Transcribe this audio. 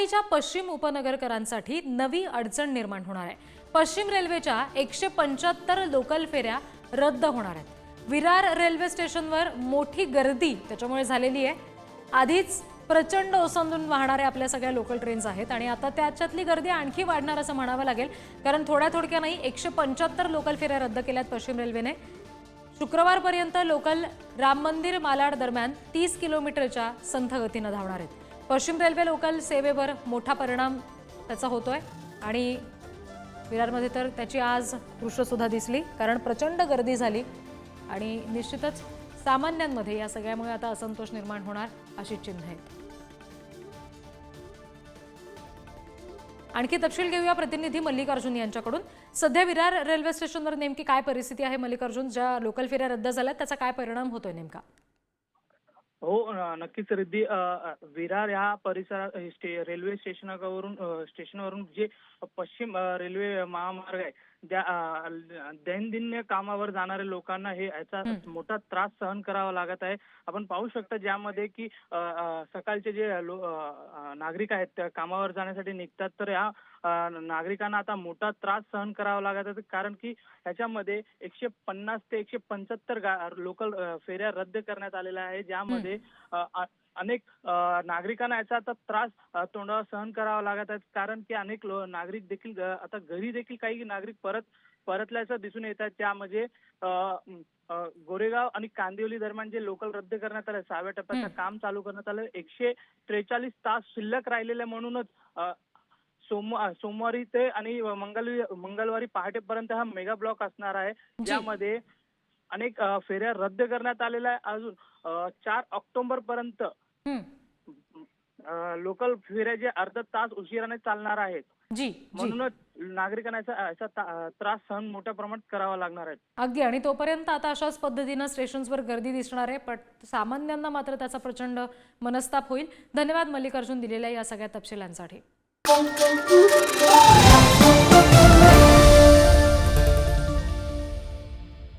मुंबईच्या पश्चिम उपनगरकरांसाठी नवी अडचण निर्माण होणार आहे. पश्चिम रेल्वेच्या एकशे पंच्याहत्तर लोकल फेऱ्या रद्द होणार आहेत. विरार रेल्वे स्टेशनवर मोठी गर्दी त्याच्यामुळे झालेली आहे. आधीच प्रचंड ओसंडून वाहणाऱ्या आपल्या सगळ्या लोकल ट्रेन्स आहेत आणि आता त्याच्यातली गर्दी आणखी वाढणार असं म्हणावं लागेल. कारण थोड्या थोडक्या नाही एकशे पंच्याहत्तर लोकल फेऱ्या रद्द केल्यात पश्चिम रेल्वेने. शुक्रवारपर्यंत लोकल राम मंदिर मालाड दरम्यान तीस किलोमीटरच्या संथगतीनं धावणार आहेत. पश्चिम रेल्वे लोकल सेवेवर मोठा परिणाम त्याचा होतोय. आणि विरारमध्ये तर त्याची आज दृश्यसुद्धा दिसली कारण प्रचंड गर्दी झाली. आणि निश्चितच सामान्यांमध्ये या सगळ्यामुळे आता असंतोष निर्माण होणार अशी चिन्ह आहेत. आणखी तपशील घेऊया प्रतिनिधी मल्लिकार्जुन यांच्याकडून. सध्या विरार रेल्वे स्टेशनवर नेमकी काय परिस्थिती आहे मल्लिकार्जुन? ज्या लोकल फेऱ्या रद्द झाल्यात त्याचा काय परिणाम होतोय नेमका? हो नक्कीच रिद्धी विरार या परिसरात रेल्वे स्टेशनावरून स्टेशनवरून जे पश्चिम रेल्वे महामार्ग आहे दैनंदिन कामावर जाणाऱ्या लोकांना हे याचा मोठा त्रास सहन करावा लागत आहे. आपण पाहू शकता ज्यामध्ये की सकाळचे जे नागरिक आहेत त्या कामावर जाण्यासाठी निघतात तर या नागरिकांना आता मोठा त्रास सहन करावा लागत आहे. कारण की ह्याच्यामध्ये एकशे पन्नास ते एकशे पंच्याहत्तर लोकल फेऱ्या रद्द करण्यात आलेल्या आहे. ज्यामध्ये अनेक नागरिकांना याचा आता त्रास तोंडावर सहन करावा लागत आहे कारण की अनेक नागरिक देखील आता घरी देखील काही नागरिक परत परतल्याचं दिसून येत आहे त्यामध्ये गोरेगाव आणि कांदिवली दरम्यान जे लोकल रद्द करण्यात आलं सहाव्या टप्प्याचं काम चालू करण्यात आलं एकशे त्रेचाळीस तास शिल्लक राहिलेले म्हणूनच अ, सोम सोमवारी ते आणि मंगळवारी मंगळवारी पहाटेपर्यंत हा मेगा ब्लॉक असणार आहे. ज्यामध्ये अनेक फेऱ्या रद्द करण्यात आलेल्या आहे अजून चार ऑक्टोबर पर्यंत. लोकल फेऱ्या जे अर्धा तास उशिराने चालणार आहेत. जी म्हणूनच नागरिकांना त्रास सहन मोठ्या प्रमाणात करावा लागणार आहे. अगदी. आणि तोपर्यंत आता अशाच पद्धतीनं स्टेशन्सवर गर्दी दिसणार आहे पण सामान्यांना मात्र त्याचा प्रचंड मनस्ताप होईल. धन्यवाद मल्लिकार्जुन दिलेल्या या सगळ्या तपशिलांसाठी.